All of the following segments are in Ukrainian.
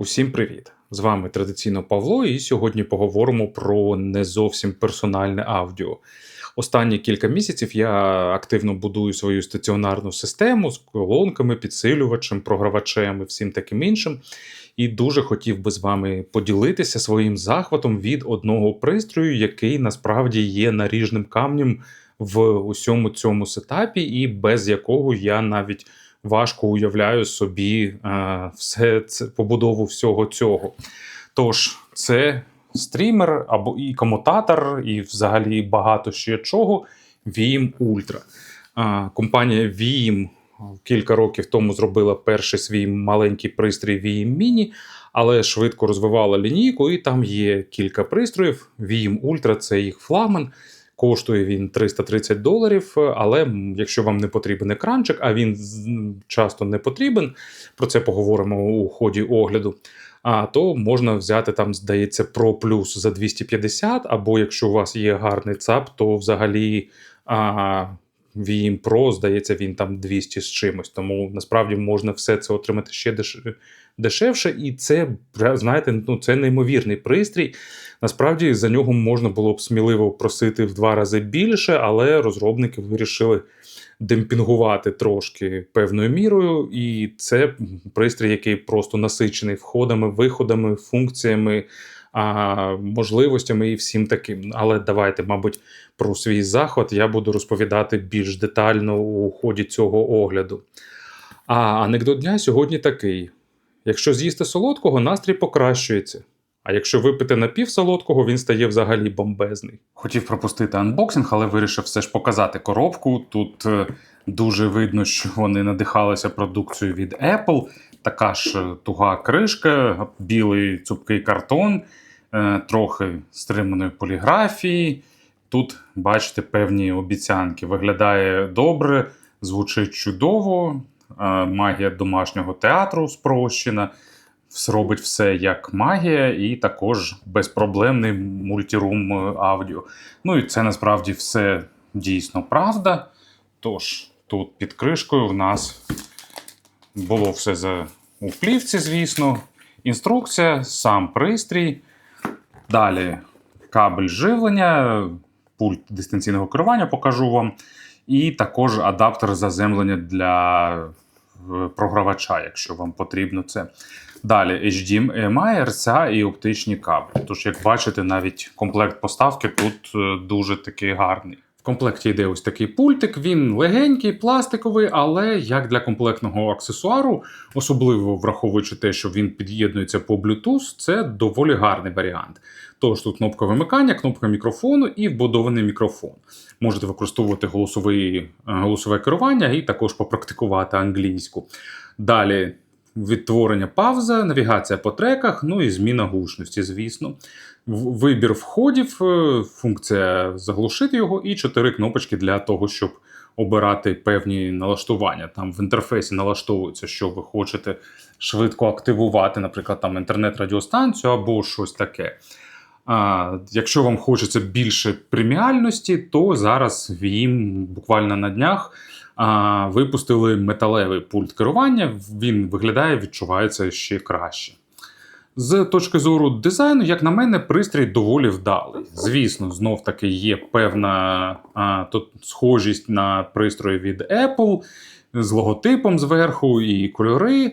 Усім привіт! З вами традиційно Павло, і сьогодні поговоримо про не зовсім персональне аудіо. Останні кілька місяців я активно будую свою стаціонарну систему з колонками, підсилювачем, програвачем і всім таким іншим. І дуже хотів би з вами поділитися своїм захватом від одного пристрою, який насправді є наріжним камнем в усьому цьому сетапі, і без якого я навіть важко уявляю собі е, все це побудову всього цього. Тож, це стрімер або і комутатор, і взагалі багато ще чого. Vim Ultra. Е, компанія Vim кілька років тому зробила перший свій маленький пристрій Vim Mini, але швидко розвивала лінійку, і там є кілька пристроїв. Vim Ultra це їх флагман. Коштує він 330 доларів, але якщо вам не потрібен екранчик, а він часто не потрібен, про це поговоримо у ході огляду. А то можна взяти там, здається, Pro Plus за 250, або якщо у вас є гарний ЦАП, то взагалі а, Vim Pro, здається, він там 200 з чимось. Тому насправді можна все це отримати ще деш- дешевше, і це знаєте, ну це неймовірний пристрій. Насправді за нього можна було б сміливо просити в два рази більше, але розробники вирішили демпінгувати трошки певною мірою, і це пристрій, який просто насичений входами, виходами, функціями, а, можливостями і всім таким. Але давайте, мабуть, про свій захват я буду розповідати більш детально у ході цього огляду. А анекдот дня сьогодні такий: якщо з'їсти солодкого, настрій покращується. А якщо випити напівсолодкого, він стає взагалі бомбезний. Хотів пропустити анбоксинг, але вирішив все ж показати коробку. Тут е, дуже видно, що вони надихалися продукцією від Apple. Така ж е, туга кришка, білий цупкий картон, е, трохи стриманої поліграфії. Тут, бачите, певні обіцянки. Виглядає добре, звучить чудово. Магія домашнього театру спрощена робить все як магія, і також безпроблемний мультірум е, аудіо. Ну і це насправді все дійсно правда. Тож, тут під кришкою в нас було все за у плівці, звісно. Інструкція, сам пристрій. Далі кабель живлення, пульт дистанційного керування покажу вам. І також адаптер заземлення для програвача, якщо вам потрібно це. Далі HDMI, RCA і оптичні кабелі. Тож, як бачите, навіть комплект поставки тут е, дуже такий гарний. В комплекті йде ось такий пультик, він легенький, пластиковий, але як для комплектного аксесуару, особливо враховуючи те, що він під'єднується по Bluetooth, це доволі гарний варіант. Тож тут кнопка вимикання, кнопка мікрофону і вбудований мікрофон. Можете використовувати голосовий, е, голосове керування і також попрактикувати англійську. Далі відтворення пауза, навігація по треках, ну і зміна гучності, звісно. Вибір входів, е, функція заглушити його, і чотири кнопочки для того, щоб обирати певні налаштування. Там в інтерфейсі налаштовується, що ви хочете швидко активувати, наприклад, там інтернет-радіостанцію або щось таке. А, якщо вам хочеться більше преміальності, то зараз їм буквально на днях а, випустили металевий пульт керування. Він виглядає, відчувається ще краще. З точки зору дизайну, як на мене, пристрій доволі вдалий. Звісно, знов таки є певна а, тут схожість на пристрої від Apple з логотипом зверху і кольори.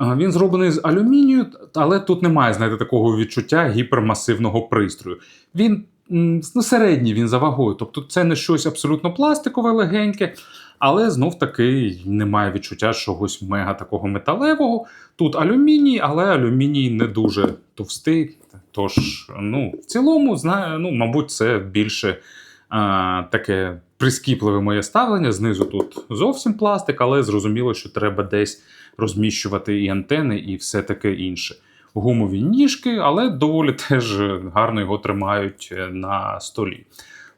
Він зроблений з алюмінію, але тут немає, знаєте, такого відчуття гіпермасивного пристрою. Він ну, середній він за вагою. Тобто це не щось абсолютно пластикове, легеньке, але знов таки немає відчуття чогось мега такого металевого. Тут алюміній, але алюміній не дуже товстий. Тож, ну, в цілому, знаю, ну, мабуть, це більше а, таке прискіпливе моє ставлення. Знизу тут зовсім пластик, але зрозуміло, що треба десь розміщувати і антени, і все таке інше. Гумові ніжки, але доволі теж гарно його тримають е, на столі.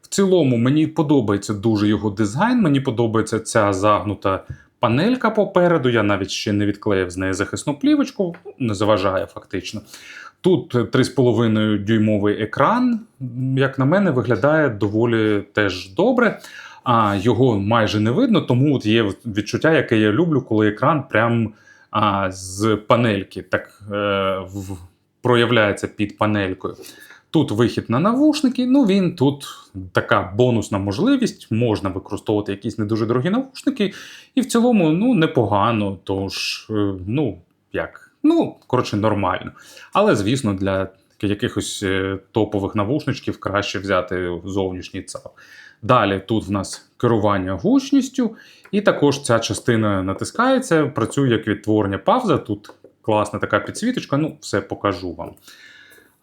В цілому мені подобається дуже його дизайн. Мені подобається ця загнута панелька попереду. Я навіть ще не відклеїв з неї захисну плівочку, не заважає фактично. Тут 3,5 дюймовий екран, як на мене, виглядає доволі теж добре. А його майже не видно, тому от є відчуття, яке я люблю, коли екран прям а, з панельки, так е, в, проявляється під панелькою. Тут вихід на навушники, ну він тут така бонусна можливість, можна використовувати якісь не дуже дорогі навушники, і в цілому ну, непогано. Тож, е, ну, як, ну, коротше, нормально. Але, звісно, для якихось е, топових навушничків краще взяти зовнішній ЦАП. Далі тут в нас керування гучністю, і також ця частина натискається, працює як відтворення павза. Тут класна така підсвіточка, ну, все покажу вам.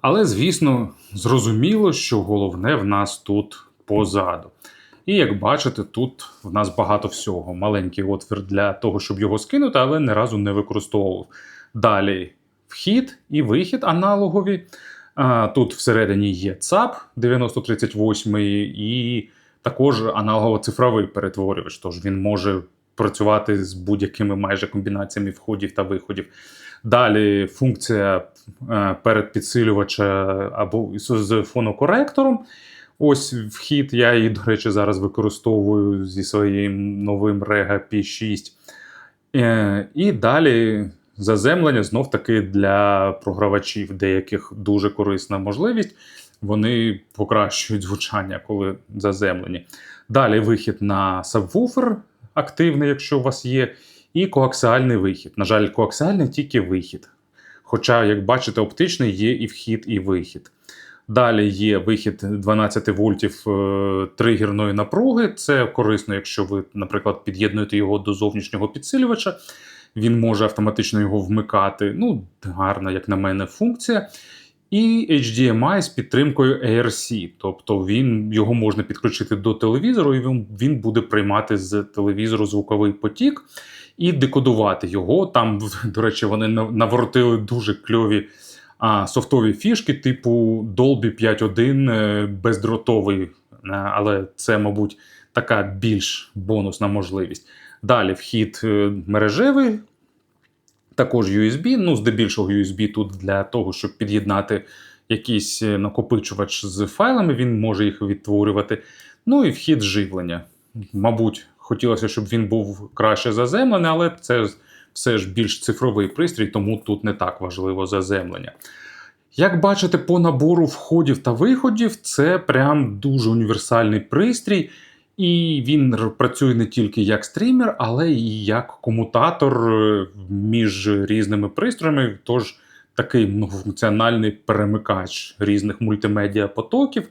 Але, звісно, зрозуміло, що головне в нас тут позаду. І як бачите, тут в нас багато всього. Маленький отвір для того, щоб його скинути, але не разу не використовував. Далі вхід і вихід аналогові. Тут всередині є ЦАП 9038 і також аналогово-цифровий перетворювач. Тож він може працювати з будь-якими майже комбінаціями входів та виходів. Далі функція е, передпідсилювача або з фонокоректором. Ось вхід. Я її, до речі, зараз використовую зі своїм новим Rega P6. Е, І далі заземлення знов таки для програвачів, деяких дуже корисна можливість. Вони покращують звучання, коли заземлені. Далі вихід на сабвуфер активний, якщо у вас є, і коаксіальний вихід. На жаль, коаксіальний тільки вихід. Хоча, як бачите, оптичний є і вхід, і вихід. Далі є вихід 12 вольтів е, тригерної напруги. Це корисно, якщо ви, наприклад, під'єднуєте його до зовнішнього підсилювача. Він може автоматично його вмикати. Ну, гарна, як на мене, функція. І HDMI з підтримкою ARC, тобто він його можна підключити до телевізору, і він він буде приймати з телевізору звуковий потік і декодувати його. Там, до речі, вони наворотили дуже кльові а, софтові фішки, типу Dolby 5.1 е, бездротовий, е, але це, мабуть, така більш бонусна можливість. Далі вхід е, мережевий. Також USB, ну, здебільшого USB тут для того, щоб під'єднати якийсь накопичувач з файлами, він може їх відтворювати. Ну і вхід живлення. Мабуть, хотілося, щоб він був краще заземлений, але це все ж більш цифровий пристрій, тому тут не так важливо заземлення. Як бачите, по набору входів та виходів, це прям дуже універсальний пристрій. І він працює не тільки як стрімер, але і як комутатор е, між різними пристроями. Тож такий многофункціональний перемикач різних мультимедіа потоків,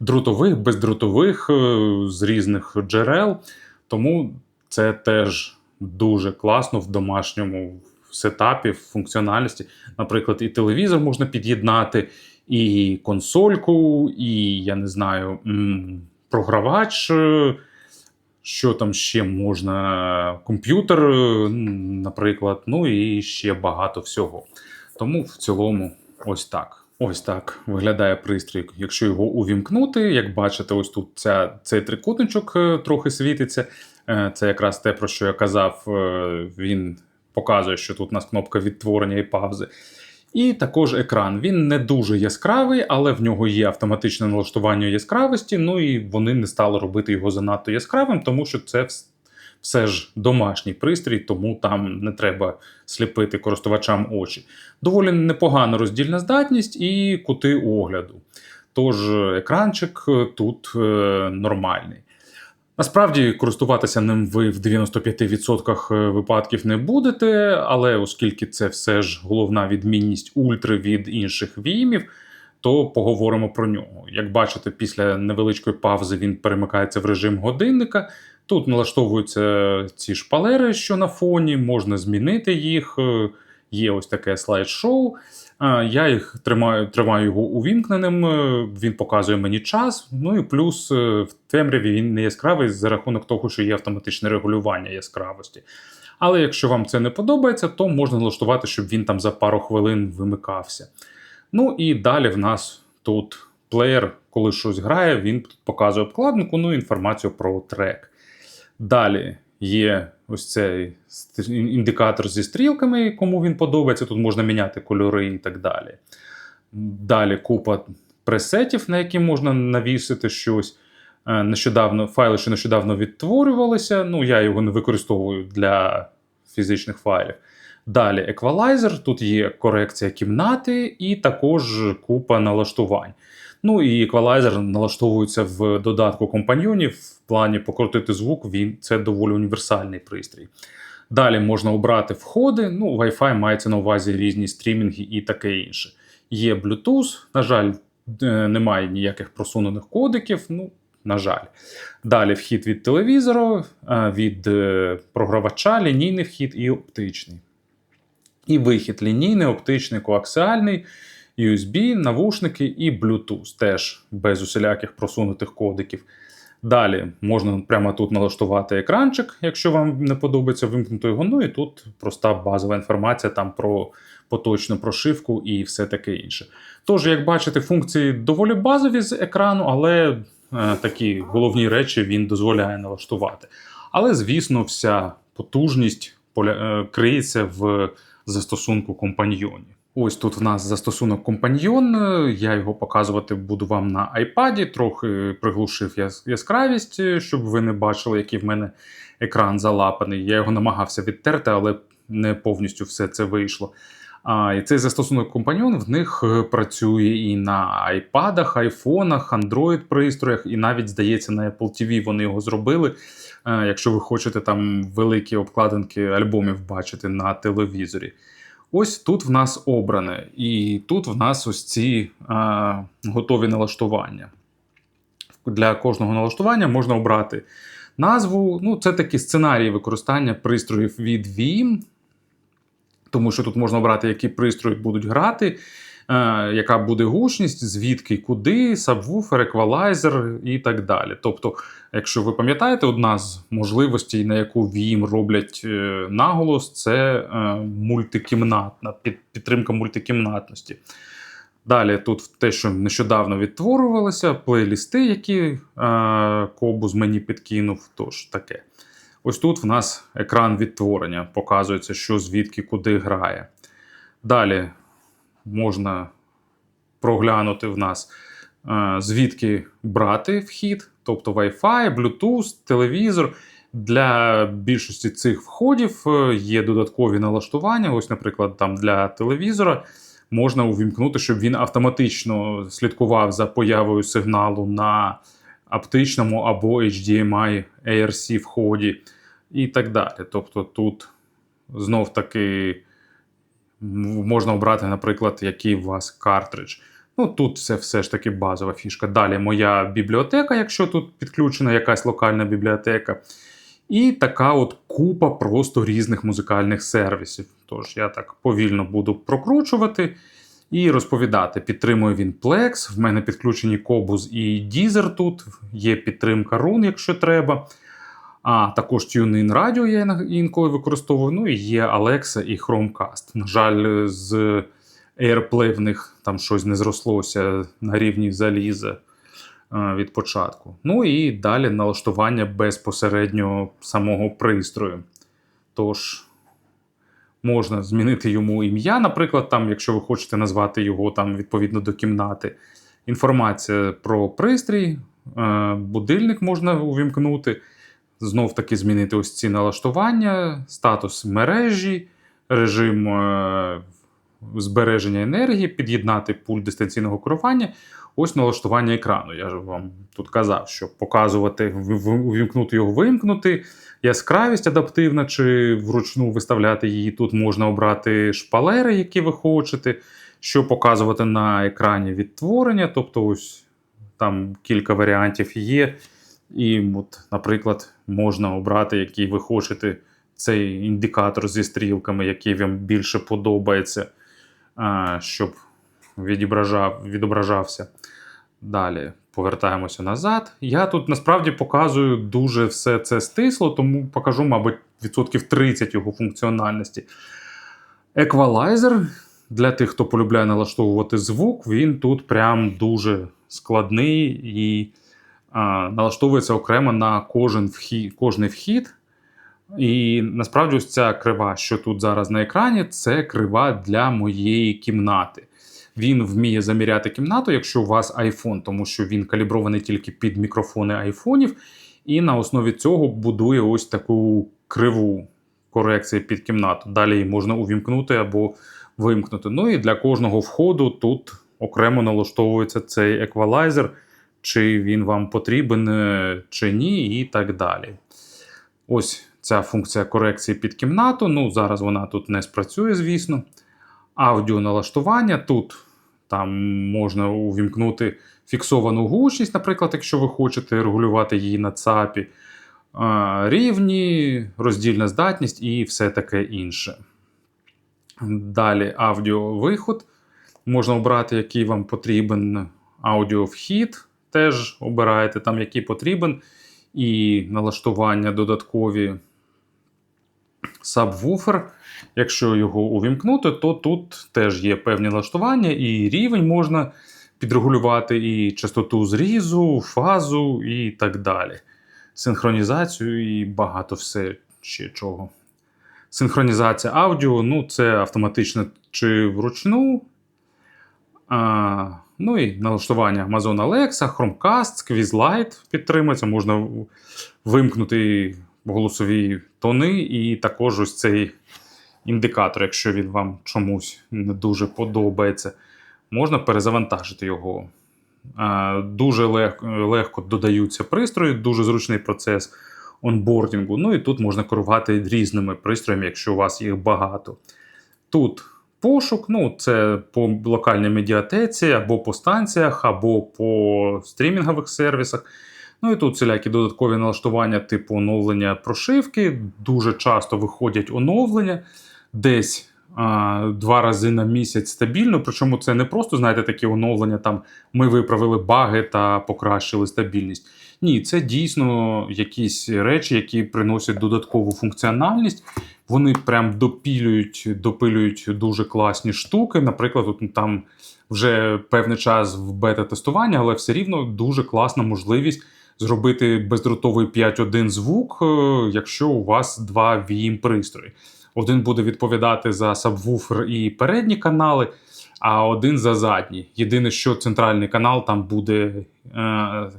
друтових, бездрутових е, з різних джерел. Тому це теж дуже класно в домашньому сетапі, в функціональності. Наприклад, і телевізор можна під'єднати, і консольку, і я не знаю програвач, е, що там ще можна, комп'ютер, е, наприклад, ну і ще багато всього. Тому в цілому, ось так. Ось так виглядає пристрій, якщо його увімкнути. Як бачите, ось тут ця, цей трикутничок е, трохи світиться. Це якраз те, про що я казав, він показує, що тут у нас кнопка відтворення і паузи. І також екран. Він не дуже яскравий, але в нього є автоматичне налаштування яскравості. Ну і вони не стали робити його занадто яскравим, тому що це все ж домашній пристрій, тому там не треба сліпити користувачам очі. Доволі непогана роздільна здатність і кути огляду. Тож екранчик тут е, нормальний. Насправді користуватися ним ви в 95% е, випадків не будете, але оскільки це все ж головна відмінність ультри від інших вімів, то поговоримо про нього. Як бачите, після невеличкої паузи він перемикається в режим годинника. Тут налаштовуються ці шпалери, що на фоні, можна змінити їх. Е, є ось таке слайд-шоу. Я їх тримаю тримаю його увімкненим, е, він показує мені час. Ну і плюс е, в темряві він не яскравий за рахунок того, що є автоматичне регулювання яскравості. Але якщо вам це не подобається, то можна налаштувати, щоб він там за пару хвилин вимикався. Ну і далі в нас тут плеєр, коли щось грає, він показує обкладинку, ну інформацію про трек. Далі є ось цей індикатор зі стрілками, кому він подобається. Тут можна міняти кольори і так далі. Далі купа пресетів, на які можна навісити щось. Е, нещодавно файли, що нещодавно відтворювалися. Ну, я його не використовую для фізичних файлів. Далі еквалайзер, тут є корекція кімнати і також купа налаштувань. Ну і еквалайзер налаштовується в додатку компаньйонів. В плані покрутити звук, він це доволі універсальний пристрій. Далі можна обрати входи. Ну, Wi-Fi мається на увазі різні стрімінги і таке інше. Є Bluetooth, на жаль, е, немає ніяких просунених кодиків. Ну, на жаль. Далі вхід від телевізору, е, від е, програвача, лінійний вхід і оптичний. І вихід лінійний, оптичний, коаксіальний, USB, навушники і Bluetooth, теж без усіляких просунутих кодиків. Далі можна прямо тут налаштувати екранчик, якщо вам не подобається вимкнути його. Ну і тут проста базова інформація там про поточну прошивку і все таке інше. Тож, як бачите, функції доволі базові з екрану, але е, такі головні речі він дозволяє налаштувати. Але, звісно, вся потужність поля, е, криється в застосунку компаньйоні. Ось тут в нас застосунок компаньйон. Я його показувати буду вам на iPad, трохи приглушив яскравість, щоб ви не бачили, який в мене екран залапаний. Я його намагався відтерти, але не повністю все це вийшло. А, і цей застосунок компаньйон в них е, працює і на айпадах, айфонах, Android пристроях, і навіть, здається, на Apple TV вони його зробили. Е, Якщо ви хочете там великі обкладинки альбомів бачити на телевізорі. Ось тут в нас обране, і тут в нас ось ці а, готові налаштування. Для кожного налаштування можна обрати назву. Ну, це такі сценарії використання пристроїв від Vim, тому що тут можна обрати, які пристрої будуть грати, яка буде гучність, звідки, куди, сабвуфер, еквалайзер і так далі. Тобто, якщо ви пам'ятаєте, одна з можливостей, на яку Vim роблять е, наголос, це е, мультикімнатна під, підтримка мультикімнатності. Далі тут те, що нещодавно відтворювалося, плейлісти, які е, Кобус мені підкинув, тож таке. Ось тут в нас екран відтворення, показується, що звідки куди грає. Далі можна проглянути в нас, е, звідки брати вхід, тобто Wi-Fi, Bluetooth, телевізор. Для більшості цих входів е, є додаткові налаштування. Ось, наприклад, там для телевізора можна увімкнути, щоб він автоматично слідкував за появою сигналу на оптичному або HDMI ARC вході і так далі. Тобто тут знов таки можна обрати, наприклад, який у вас картридж. Ну, тут це все ж таки базова фішка. Далі моя бібліотека, якщо тут підключена якась локальна бібліотека. І така от купа просто різних музикальних сервісів. Тож я так повільно буду прокручувати і розповідати. Підтримує він Plex, в мене підключені Кобус і Deezer тут, є підтримка Run, якщо треба. А також TuneIn Radio я інколи використовую. Ну і є Alexa і Chromecast. На жаль, з AirPlay в них там щось не зрослося на рівні заліза від початку. Ну і далі налаштування безпосередньо самого пристрою. Тож, можна змінити йому ім'я, наприклад, там, якщо ви хочете назвати його там відповідно до кімнати. Інформація про пристрій, будильник можна увімкнути. Знов таки змінити ось ці налаштування, статус мережі, режим е, збереження енергії, під'єднати пульт дистанційного керування. Ось налаштування екрану. Я ж вам тут казав, що показувати, увімкнути його, вимкнути, яскравість адаптивна, чи вручну виставляти її. Тут можна обрати шпалери, які ви хочете, що показувати на екрані відтворення. Тобто, ось там кілька варіантів є. І, от, наприклад, можна обрати, який ви хочете цей індикатор зі стрілками, який вам більше подобається, щоб відображав, відображався. Далі повертаємося назад. Я тут насправді показую дуже все це стисло, тому покажу, мабуть, відсотків 30 його функціональності. Еквалайзер для тих, хто полюбляє налаштовувати звук, він тут прям дуже складний і налаштовується окремо на кожен вхід, кожний вхід. І насправді ось ця крива, що тут зараз на екрані, це крива для моєї кімнати. Він вміє заміряти кімнату, якщо у вас iPhone, тому що він калібрований тільки під мікрофони айфонів, і на основі цього будує ось таку криву корекції під кімнату. Далі її можна увімкнути або вимкнути. Ну і для кожного входу тут окремо налаштовується цей еквалайзер, чи він вам потрібен, е, чи ні, і так далі. Ось ця функція корекції під кімнату. Ну, зараз вона тут не спрацює, звісно. Аудіоналаштування тут там можна увімкнути фіксовану гучність, наприклад, якщо ви хочете регулювати її на ЦАПі, рівні, роздільна здатність і все таке інше. Далі аудіовиход. Можна обрати, який вам потрібен аудіовхід. Теж обираєте там, який потрібен, і налаштування додаткові сабвуфер. Якщо його увімкнути, то тут теж є певні налаштування, і рівень можна підрегулювати, і частоту зрізу, фазу і так далі. Синхронізацію і багато все ще чого. Синхронізація аудіо, ну це автоматично чи вручну. Ну і налаштування Amazon Alexa, Chromecast, Quizlight підтримується. Можна вимкнути голосові тони, і також ось цей індикатор, якщо він вам чомусь не дуже подобається, можна перезавантажити його. Дуже легко, легко додаються пристрої, дуже зручний процес онбордінгу. Ну і тут можна керувати різними пристроями, якщо у вас їх багато. Тут пошук, ну це по локальній медіатеці, або по станціях, або по стрімінгових сервісах. Ну і тут всілякі додаткові налаштування типу оновлення прошивки. Дуже часто виходять оновлення десь два рази на місяць стабільно. Причому це не просто, знаєте, такі оновлення, там ми виправили баги та покращили стабільність. Ні, це дійсно якісь речі, які приносять додаткову функціональність. Вони прям допілюють, допилюють дуже класні штуки. Наприклад, от там вже певний час в бета-тестуванні, але все рівно дуже класна можливість зробити бездротовий 5.1 звук, е, якщо у вас два VM пристрої. Один буде відповідати за сабвуфер і передні канали, а один за задній. Єдине, що центральний канал там буде е,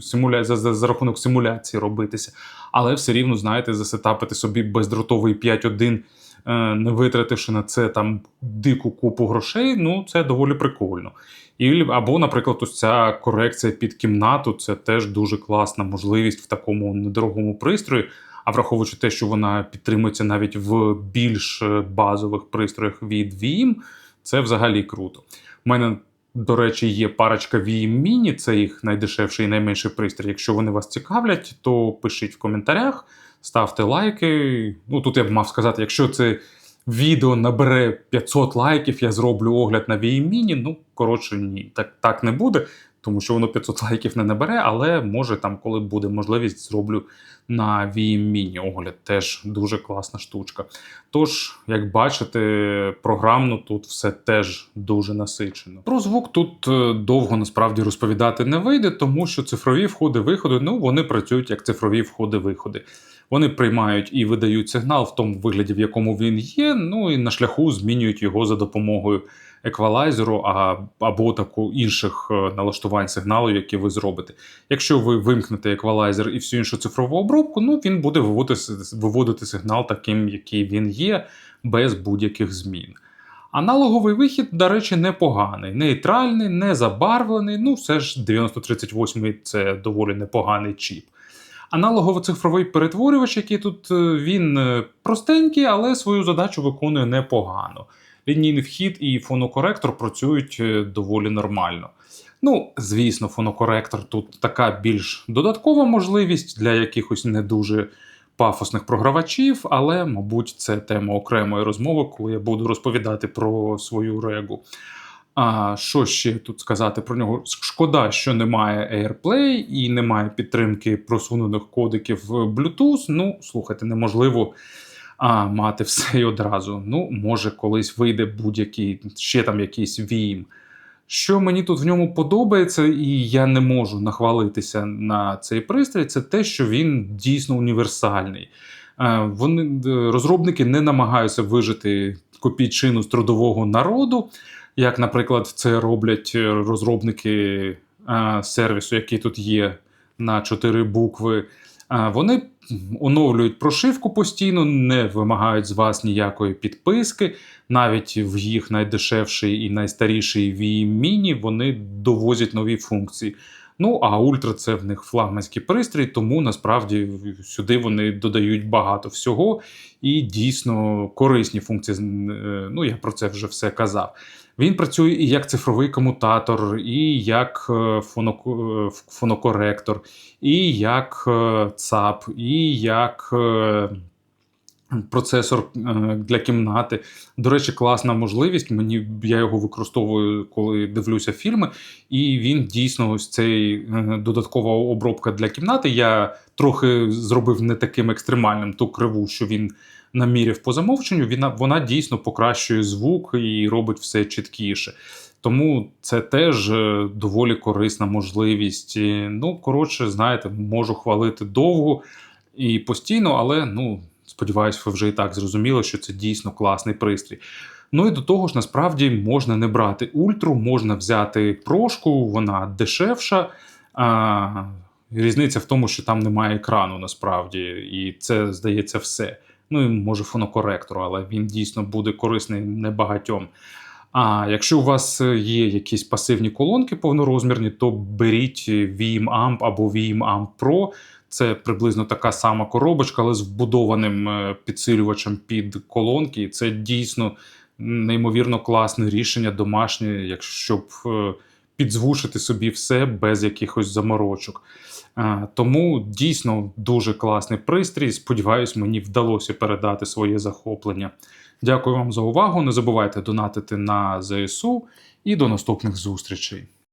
симуля... за, за, за рахунок симуляції робитися. Але все рівно, знаєте, засетапити собі бездротовий 5.1, е, не витративши на це там дику купу грошей, ну це доволі прикольно. І, Або, наприклад, ось ця корекція під кімнату це теж дуже класна можливість в такому недорогому пристрої. А враховуючи те, що вона підтримується навіть в більш базових пристроях від Vim, це взагалі круто. У мене, до речі, є парочка VM Mini, це їх найдешевший і найменший пристрій. Якщо вони вас цікавлять, то пишіть в коментарях, ставте лайки. Ну тут я б мав сказати, якщо це відео набере 500 лайків, я зроблю огляд на VM Mini, Ну, коротше, ні, так, так не буде. Тому що воно 500 лайків не набере, але може там, коли буде можливість, зроблю на VM Mini огляд. Теж дуже класна штучка. Тож, як бачите, програмно тут все теж дуже насичено. Про звук тут е, довго насправді розповідати не вийде, тому що цифрові входи-виходи, ну вони працюють як цифрові входи-виходи. Вони приймають і видають сигнал в тому вигляді, в якому він є. Ну і на шляху змінюють його за допомогою еквалайзеру а, або таку інших е, налаштувань сигналу, які ви зробите. Якщо ви вимкнете еквалайзер і всю іншу цифрову обробку, ну він буде виводити, виводити сигнал таким, який він є, без будь-яких змін. Аналоговий вихід, до речі, непоганий, нейтральний, не забарвлений. Ну, все ж 9038 це доволі непоганий чіп. Аналогово-цифровий перетворювач, який тут е, він е, простенький, але свою задачу виконує непогано лінійний вхід і фонокоректор працюють е, доволі нормально. Ну, звісно, фонокоректор тут така більш додаткова можливість для якихось не дуже пафосних програвачів, але, мабуть, це тема окремої розмови, коли я буду розповідати про свою регу. А що ще тут сказати про нього? Шкода, що немає AirPlay і немає підтримки просунених кодиків Bluetooth. Ну, слухайте, неможливо а мати все і одразу. Ну, може, колись вийде будь-який ще там якийсь Vim. Що мені тут в ньому подобається, і я не можу нахвалитися на цей пристрій, це те, що він дійсно універсальний. Вони розробники не намагаються вижити копійчину з трудового народу, як, наприклад, це роблять розробники сервісу, який тут є на чотири букви. Вони оновлюють прошивку постійно, не вимагають з вас ніякої підписки. Навіть в їх найдешевший і найстаріший VIM Mini вони довозять нові функції. Ну, а Ультра це в них флагманський пристрій, тому насправді сюди вони додають багато всього і дійсно корисні функції. Е, Ну, я про це вже все казав. Він працює і як цифровий комутатор, і як е, е, фонокоректор, і як ЦАП, і як процесор е, для кімнати. До речі, класна можливість. Мені я його використовую, коли дивлюся фільми, і він дійсно ось цей е, додаткова обробка для кімнати. Я трохи зробив не таким екстремальним ту криву, що він наміряв по замовченню. Вона, вона дійсно покращує звук і робить все чіткіше. Тому це теж е, доволі корисна можливість. Ну, коротше, знаєте, можу хвалити довго і постійно, але ну, сподіваюсь, ви вже і так зрозуміли, що це дійсно класний пристрій. Ну і до того ж, насправді можна не брати ультру, можна взяти прошку, вона дешевша. А, різниця в тому, що там немає екрану насправді, і це здається все. Ну і може фонокоректору, але він дійсно буде корисний небагатьом. А якщо у вас є якісь пасивні колонки повнорозмірні, то беріть VIM Amp або VIM Amp Pro. Це приблизно така сама коробочка, але з вбудованим е, підсилювачем під колонки. І Це дійсно неймовірно класне рішення домашнє, якщо щоб е, підзвучити собі все без якихось заморочок. Е, Тому дійсно дуже класний пристрій. Сподіваюсь, мені вдалося передати своє захоплення. Дякую вам за увагу. Не забувайте донатити на ЗСУ і до наступних зустрічей.